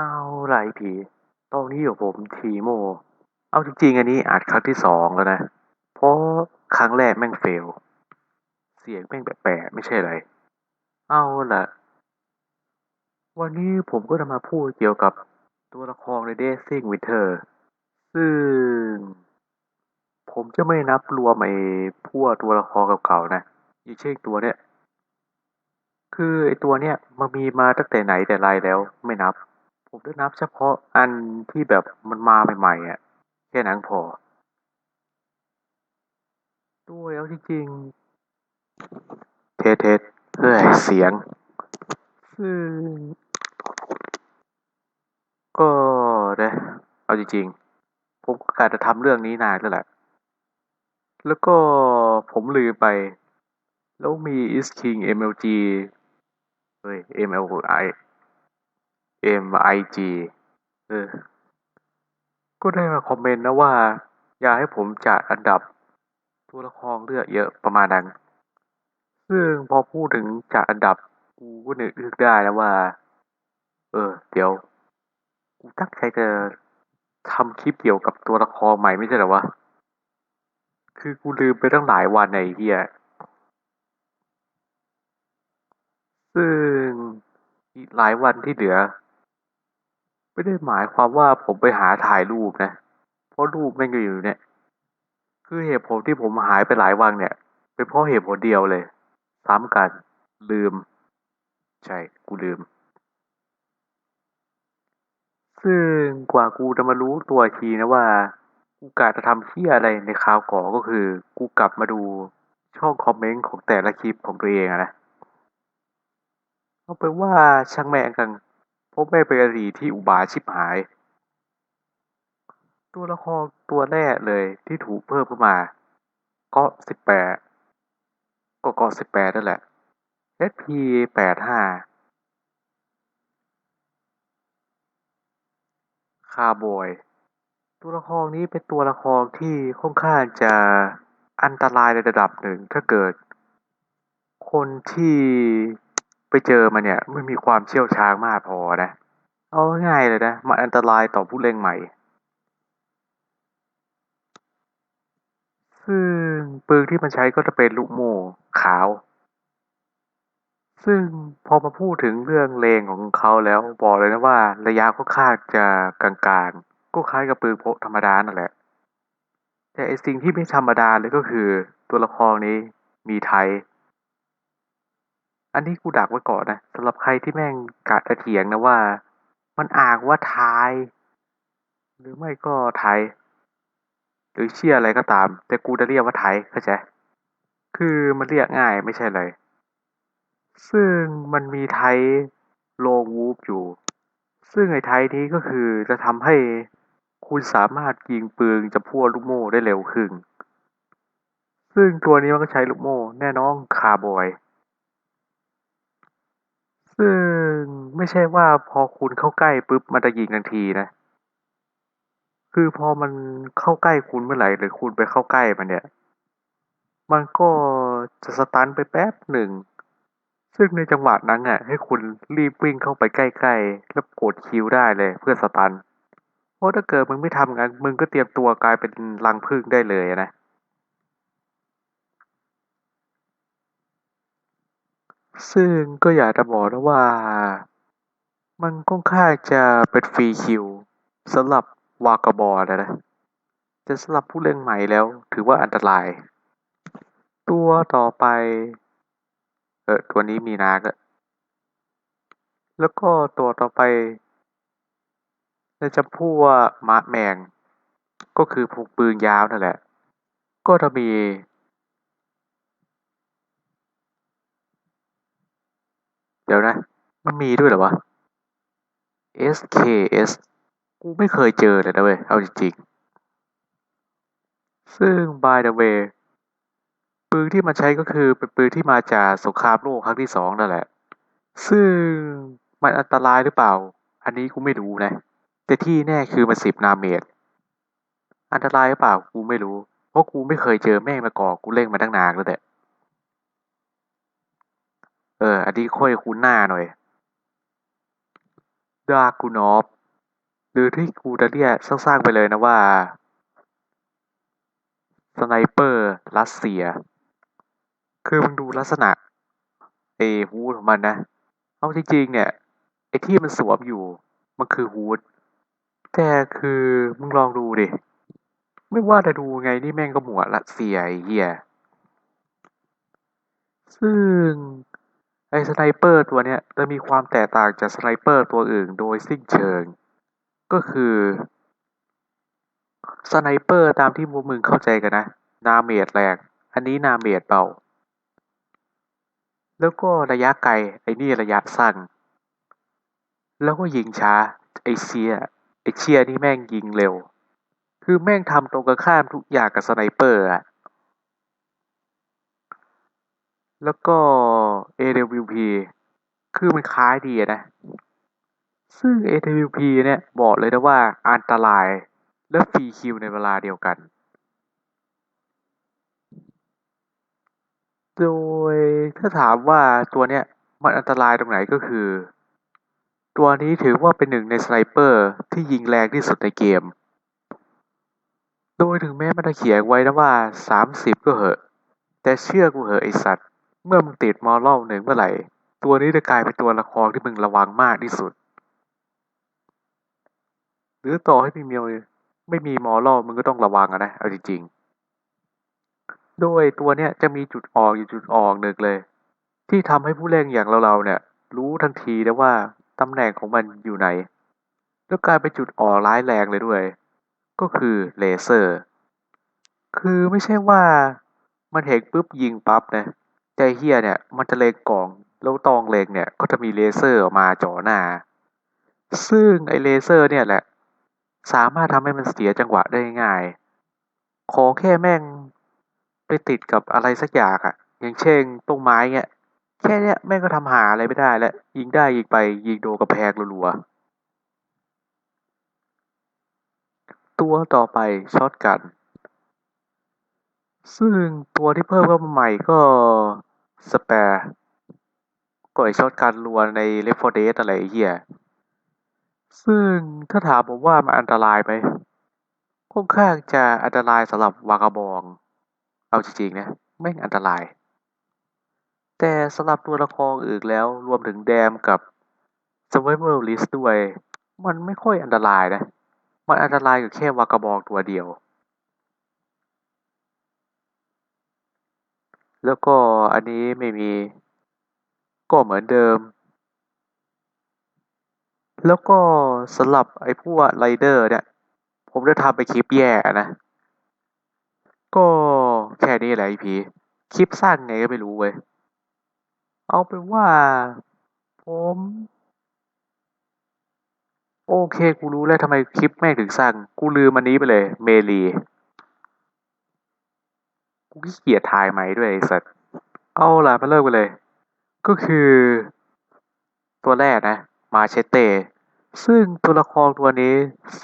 เอาไรผีตอนนี้อยู่ผมทีโม เอาจริงๆอันนี้อัดครั้งที่สองแล้วนะ เพราะครั้งแรกแม่งเฟล เสียงแม่งแปลกๆไม่ใช่ไร เอาละวันนี้ผมก็จะมาพูดเกี่ยวกับตัวละครในเดซิ่งวิเทอร์ซึ่ง ผมจะไม่นับรวมไอ้พวกตัวละครเก่าๆนะอย่างเช่นตัวเนี้ยคือไอ้ตัวเนี้ยมันมีมาตั้งแต่ไหนแต่ไรแล้วไม่นับ ผมจะนับเฉพาะอันที่แบบมันมาใหม่ๆอะแค่นั้นพอ ด้วยเอาจริงๆ เทสเทสเฮ้ยเสียงซึ่งก็นะเอาจริงๆ ผมก็กจะทำเรื่องนี้นานแล้วแหละ แล้วก็ผมลืมไป แล้วมี is king mlg เฮ้ย mli mig เออ ก็ได้มาคอมเมนต์นะว่า อยากให้ผมจัดอันดับตัวละครเลือกเยอะประมาณนั้น ซึ่งพอพูดถึงจัดอันดับกูก็นึกนึกได้แล้วว่า เออ เดี๋ยว กูตั้งใจจะทำคลิปเกี่ยวกับตัวละครใหม่ไม่ใช่หรอวะ คือกูลืมไปตั้งหลายวันไอ้เหี้ยซึ่งอีกหลายวันที่เหลือ ไม่ได้หมายความว่าผมไปหาถ่ายรูปนะ เพราะรูปแม่งอยู่เนี่ย คือเหตุผลที่ผมหายไปหลายวันเนี่ย เป็นเพราะเหตุผลเดียวเลย ซ้ำกัน ลืม ใช่ กูลืม ซึ่งกว่ากูจะมารู้ตัวทีนะว่า กูกะจะทำเชี่ยอะไรในคราวก่อก็คือ กูกลับมาดูช่องคอมเมนต์ของแต่ละคลิปของตัวเองอะนะ เอาเป็นว่าช่างแม่งกัน พราะแม่เป็นอดีที่อุบาชิบหาย ตัวละครตัวแรกเลยที่ถูกเพิ่มเข้ามา ก็สิบแปดก็ก็สิบแปดนั่นแหละ SP แปดห้าคาร์บอย ตัวละครนี้เป็นตัวละครที่ค่อนข้างจะอันตรายในระดับหนึ่งถ้าเกิด คนที่ ไปเจอมันเนี่ยไม่มีความเชี่ยวชาญมากพอนะ เอาง่ายเลยนะ มันอันตรายต่อผู้เล่นใหม่ ซึ่งปืนที่มันใช้ก็จะเป็นลูกโม่ขาว ซึ่งพอมาพูดถึงเรื่องเลงของเขาแล้วบอกเลยนะว่า ระยะค่อนข้างจะกลางๆ ก็คล้ายกับปืนพกธรรมดานั่นแหละ แต่ไอสิ่งที่ไม่ธรรมดาเลยก็คือตัวละครนี้มีไทย อันนี้กูดักไว้ก่อนนะสำหรับใครที่แม่งกะจะเถียงนะว่า มันอ่านว่าไทย หรือไม่ก็ไทย หรือเชื่ออะไรก็ตาม แต่กูจะเรียกว่าไทยเข้าใจคือมันเรียกง่ายไม่ใช่เลย ซึ่งมันมีไทยโลวูฟอยู่ ซึ่งไอ้ไทยนี้ก็คือจะทำให้คุณสามารถยิงปืนจะพัวลูกโม่ได้เร็วขึ้น ซึ่งตัวนี้มันก็ใช้ลูกโม่แน่นอนคาร์บอย ซึ่งไม่ใช่ว่าพอคุณเข้าใกล้ปุ๊บมันจะยิงทันทีนะ คือพอมันเข้าใกล้คุณเมื่อไหร่หรือคุณไปเข้าใกล้มันเนี่ย มันก็จะสตันไปแป๊บหนึ่ง ซึ่งในจังหวะนั้นอะ ให้คุณรีบวิ่งเข้าไปใกล้ๆ แล้วกดคิวได้เลยเพื่อสตัน เพราะถ้าเกิดมึงไม่ทำงั้น มึงก็เตรียมตัวกลายเป็นรังผึ้งได้เลยนะ ซึ่งก็อยากจะบอกนะว่า มันค่อนข้างจะเป็นฟรีคิวสำหรับวากาบอลนะนะสำหรับผู้เล่นใหม่แล้วถือว่าอันตราย ตัวต่อไป เออตัวนี้มีนาก็แล้วก็ตัวต่อไปในจำพวกม้าแมง ก็คือพวกปืนยาวนั่นแหละ ก็จะมี เดี๋ยวนะ มันมีด้วยเหรอวะ SKS กูไม่เคยเจอเลยนะเว้ย เอาจริงๆ ซึ่ง by the way ปืนที่มันใช้ก็คือเป็นปืนที่มาจากสงครามโลกครั้งที่สองนั่นแหละ ซึ่งมันอันตรายหรือเปล่า อันนี้กูไม่รู้นะ แต่ที่แน่คือมันสิบนาเมตร อันตรายหรือเปล่ากูไม่รู้ เพราะกูไม่เคยเจอแม่งมาก่อนกูเล่นมาตั้งนานแล้วแต่ เออ อันนี้ค่อยคุ้นหน้าหน่อยดากูนอฟหรือที่กูจะเรียกสั้นๆไปเลยนะว่า สไนเปอร์รัสเซีย คือมึงดูลักษณะไอ้ฮูดของมันนะ เอาจริงๆเนี่ย ไอ้ที่มันสวมอยู่ มันคือฮูด แต่คือมึงลองดูดิ ไม่ว่าจะดูไงนี่แม่งก็หมวดรัสเซียไอเหี้ยซึ่ง ไอ้สไนเปอร์ตัวเนี้ยจะมีความแตกต่างจากสไนเปอร์ตัวอื่นโดยสิ้นเชิง ก็คือสไนเปอร์ตามที่พวกมึงเข้าใจกันนะ นาเมจแรงอันนี้นาเมจเบา แล้วก็ระยะไกล ไอ้นี่ระยะสั้น แล้วก็ยิงช้า ไอ้เชีย ไอ้เชียนี่แม่งยิงเร็ว คือแม่งทำตรงกันข้ามทุกอย่างกับสไนเปอร์อะ แล้วก็ AWP คือมันคล้ายดีนะ ซึ่ง AWP เนี่ยบอกเลยนะว่าอันตรายและฟรีคิวในเวลาเดียวกัน โดยถ้าถามว่าตัวเนี้ยมันอันตรายตรงไหนก็คือ ตัวนี้ถือว่าเป็นหนึ่งในสไนเปอร์ที่ยิงแรงที่สุดในเกม โดยถึงแม้มันจะเขียนไว้นะว่า 30 ก็เหอะ แต่เชื่อกูเหอะไอสัตว์ เมื่อมึงติดมอลล์หนึ่งเมื่อไหร่ ตัวนี้จะกลายเป็นตัวละครที่มึงระวังมากที่สุด หรือต่อให้พี่เมียวไม่มีมอลล์มึงก็ต้องระวังอะนะเอาจริงๆ โดยตัวเนี้ยจะมีจุดอ่อกอยู่จุดอ่อกหนึ่งเลย ที่ทำให้ผู้เล่นอย่างเราๆเนี่ย รู้ทันทีนะว่าตำแหน่งของมันอยู่ไหน แล้วกลายเป็นจุดอ่อกร้ายแรงเลยด้วย ก็คือเลเซอร์ คือไม่ใช่ว่ามันเห็นปุ๊บยิงปั๊บนะ ใจเฮียเนี่ย มันจะเลงกล่อง แล้วตองเลงเนี่ย ก็จะมีเลเซอร์ออกมาจ่อหน้า ซึ่งไอเลเซอร์เนี่ยแหละ สามารถทำให้มันเสียจังหวะได้ง่าย ขอแค่แม่งไปติดกับอะไรสักอย่างอะอย่างเช่นต้นไม้เงี้ย แค่เนี้ยแม่งก็ทำหาอะไรไม่ได้แล้ว ยิงได้ยิงไปยิงโดนกระแพงรัวๆ ตัวต่อไปช็อตกันซึ่งตัวที่เพิ่มเข้ามาใหม่ก็ สเปร์ก็ไอช็อตกันรัวในเลฟ4 Dead อะไรเหี้ย ซึ่งถ้าถามผมว่ามันอันตรายไหมค่อนข้างจะอันตรายสำหรับวากาบอง เอาจริงๆนะแม่งอันตราย แต่สำหรับตัวละครอื่นแล้วรวมถึงแดมกับ Survival List ด้วย มันไม่ค่อยอันตรายนะ มันอันตรายกับแค่วากาบองตัวเดียว แล้วก็อันนี้ไม่มี ก็เหมือนเดิม แล้วก็สำหรับไอ้พวกไรเดอร์เนี่ย ผมจะทำไปนคลิปแย่นะ ก็แค่นี้แหละไอพีคลิปสั้นไงก็ไม่รู้เว้ย เอาเป็นว่า ผม โอเค กูรู้แล้วทำไมคลิปแม่งถึงสั้นกูลืมอันนี้ไปเลย เมลี กูขี้เกียจถ่ายไหมด้วยไอ้สัตว์เอาล่ะมาเริ่มกันเลย ก็คือ ตัวแรกนะ มาเชเต ซึ่งตัวละครตัวนี้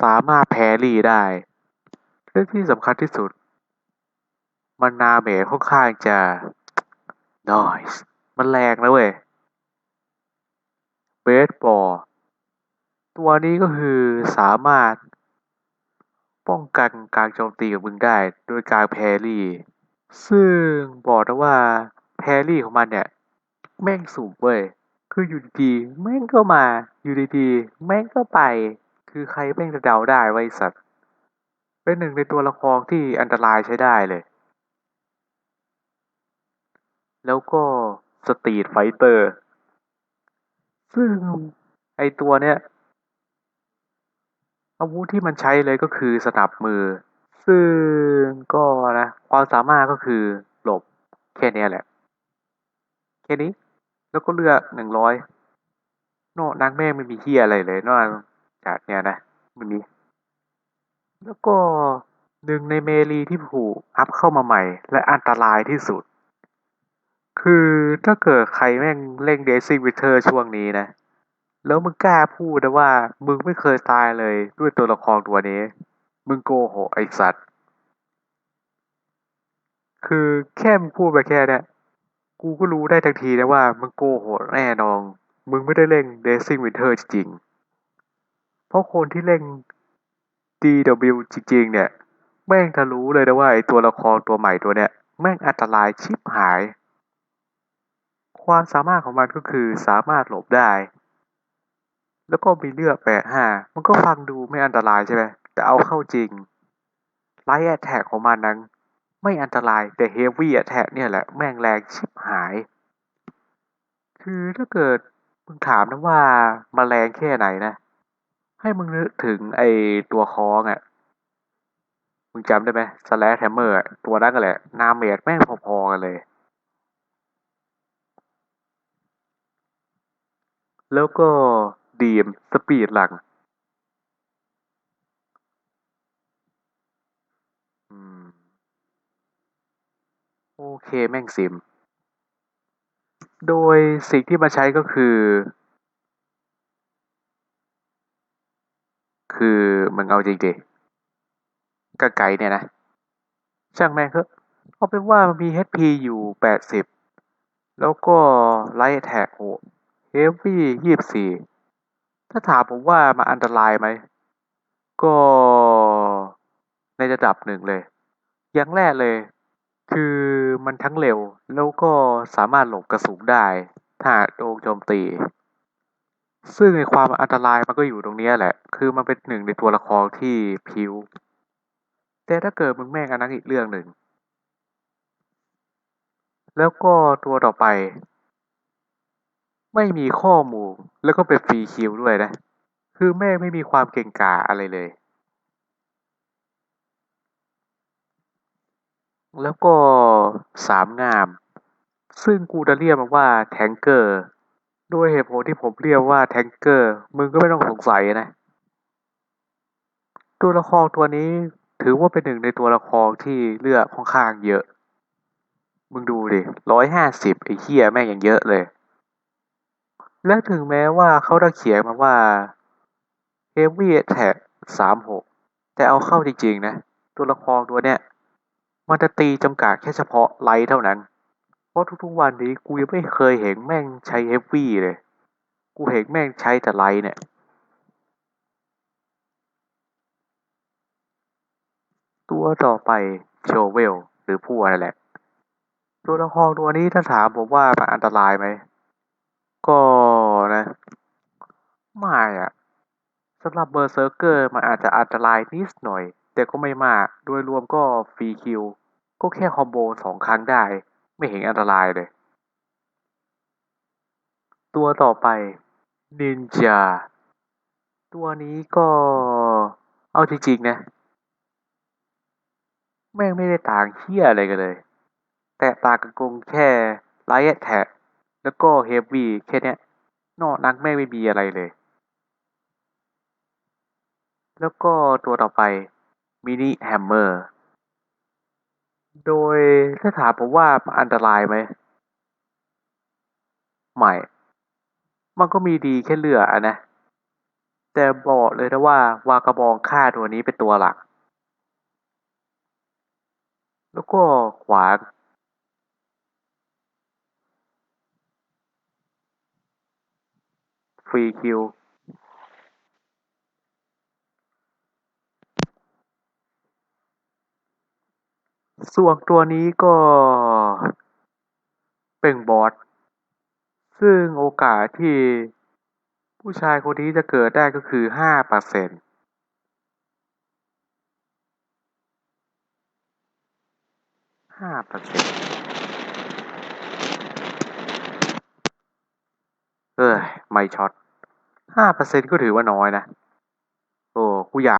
สามารถแพรี่ได้ และที่สำคัญที่สุด มันนาเมจค่อนข้างจะ noise มันแรงนะเว้ยเบสบอลตัวนี้ก็คือสามารถ ป้องกันการโจมตีของมึงได้ โดยการแพรี่ ซึ่งบอกนะว่าแพรี่ของมันเนี่ย แม่งสูงเว้ย คืออยู่ดีๆแม่งก็มา อยู่ดีๆแม่งก็ไป คือใครแม่งจะเดาได้ไว้สัตว์ เป็นหนึ่งในตัวละครที่อันตรายใช้ได้เลย แล้วก็สตรีทไฟเตอร์ ซึ่งไอตัวเนี้ยอาวุธที่มันใช้เลยก็คือสนับมือ ซึ่งก็นะความสามารถก็คือหลบแค่นี้แหละ แค่นี้ แล้วก็เลือกหนึ่งร้อยนอกนักแม่งไม่มีเฮียอะไรเลย นอกจากเนี้ยนะไม่มีแล้วก็หนึ่งในเมลีที่ผูกอัพเข้ามาใหม่ และอันตรายที่สุด คือถ้าเกิดใครแม่งเล่นเดซิ่งวิเทอร์ช่วงนี้นะ แล้วมึงกล้าพูดนะว่า มึงไม่เคยตายเลยด้วยตัวละครตัวนี้ มึงโกหกไอสัตว์ คือแค่มึงพูดไปแค่เนี้ยกูก็รู้ได้ทันทีนะว่ามึงโกหกแน่นอน มึงไม่ได้เล่นเดซิ่งวินเทอร์จริง เพราะคนที่เล่น DW จริงๆ เนี่ย แม่งทะรู้เลยนะว่าไอตัวละครตัวใหม่ตัวเนี้ย แม่งอันตรายชิบหาย ความสามารถของมันก็คือสามารถหลบได้ แล้วก็มีเลือดแปดห้ามันก็ฟังดูไม่อันตรายใช่ไหม แต่เอาเข้าจริงไลท์แอทแทกของมันนั้น ไม่อันตรายแต่เฮฟวี่แอทแทกเนี่ยแหละแม่งแรงชิบหาย คือถ้าเกิดมึงถามนะว่ามาแรงแค่ไหนนะ ให้มึงนึกถึงไอตัวคองอะ่ะ มึงจำได้ไหมสแลชแฮมเมอร์ตัวนั้นก็แหละนาเมดแม่งพอๆกันเลย แล้วก็ดีมสปีดหลัง อืม โอ เคแม่งซิม โดยสิ่งที่มาใช้ก็คือ คือมึงเอาจริงดิกระไกเนี่ยนะ ช่างแม่งเถอะเอาเป็นว่ามันมี HP อยู่ 80 แล้วก็ไลท์แท็กโหเฮฟวี่24ถ้าถามผมว่ามันอันตรายไหม ก็ในระดับหนึ่งเลย อย่างแรกเลย คือมันทั้งเร็วแล้วก็สามารถหลบกระสุนได้ ถ้าโดนโจมตี ซึ่งในความอันตรายมันก็อยู่ตรงนี้แหละ คือมันเป็นหนึ่งในตัวละครที่พิว แต่ถ้าเกิดมึงแม่งอันนั้นอีกเรื่องหนึ่ง แล้วก็ตัวต่อไป ไม่มีข้อมูลแล้วก็เป็นฟรีคิวด้วยนะ คือแม่งไม่มีความเก่งกาอะไรเลย แล้วก็สามงาม ซึ่งกูจะเรียกมันว่าแทงเกอร์ด้วยเหตุผลที่ผมเรียกว่าแทงเกอร์ มึงก็ไม่ต้องสงสัยนะ ตัวละครตัวนี้ถือว่าเป็นหนึ่งในตัวละครที่เลือกค่อนข้างเยอะ มึงดูดิร้อยห้าสิบไอ้เหี้ยแม่งยังเยอะเลย และถึงแม้ว่าเขาจะเขียนมาว่า Heavy Attack สามหกแต่เอาเข้าจริงๆนะ ตัวละครตัวเนี้ย มันจะตีจำกัดแค่เฉพาะไลท์เท่านั้น เพราะทุกๆวันนี้กูยังไม่เคยเห็นแม่งใช้เฮฟวี่เลย กูเห็นแม่งใช้แต่ไลท์เนี่ย ตัวต่อไปโชเวลหรือผู้นั่นแหละ ตัวละครตัวนี้ถ้าถามผมว่ามันอันตรายไหม ก็นะ ไม่อะสำหรับเบอร์เซอร์เกอร์มันอาจจะอันตรายนิดหน่อย แต่ก็ไม่มากโดยรวมก็ฟรีคิว ก็แค่คอมโบสองครั้งได้ ไม่เห็นอันตรายเลย ตัวต่อไปนินจาตัวนี้ก็เอาจริงๆนะ แม่งไม่ได้ต่างเฮี้ยอะไรกันเลย แต่ต่างกันกงแค่ไลท์แท็กแล้วก็เฮฟวี่แค่เนี้ยนอกนั้นแม่งไม่มีอะไรเลย แล้วก็ตัวต่อไป มินิแฮมเมอร์ โดยถ้าถามผมว่าอันตรายไหม ไม่ มันก็มีดีแค่เลืออะนะ แต่บอกเลยนะว่า วากระบองฆ่าตัวนี้เป็นตัวหลัก แล้วก็ขวานฟรีคิว ส่วนตัวนี้ก็เป็นบอส ซึ่งโอกาสที่ผู้ชายคนนี้จะเกิดได้ก็คือห้าเปอร์เซ็นต์ห้าเปอร์เซ็นต์เอ้ย ไม่ช็อตห้าเปอร์เซ็นต์ก็ถือว่าน้อยนะ โอ้กูอยาก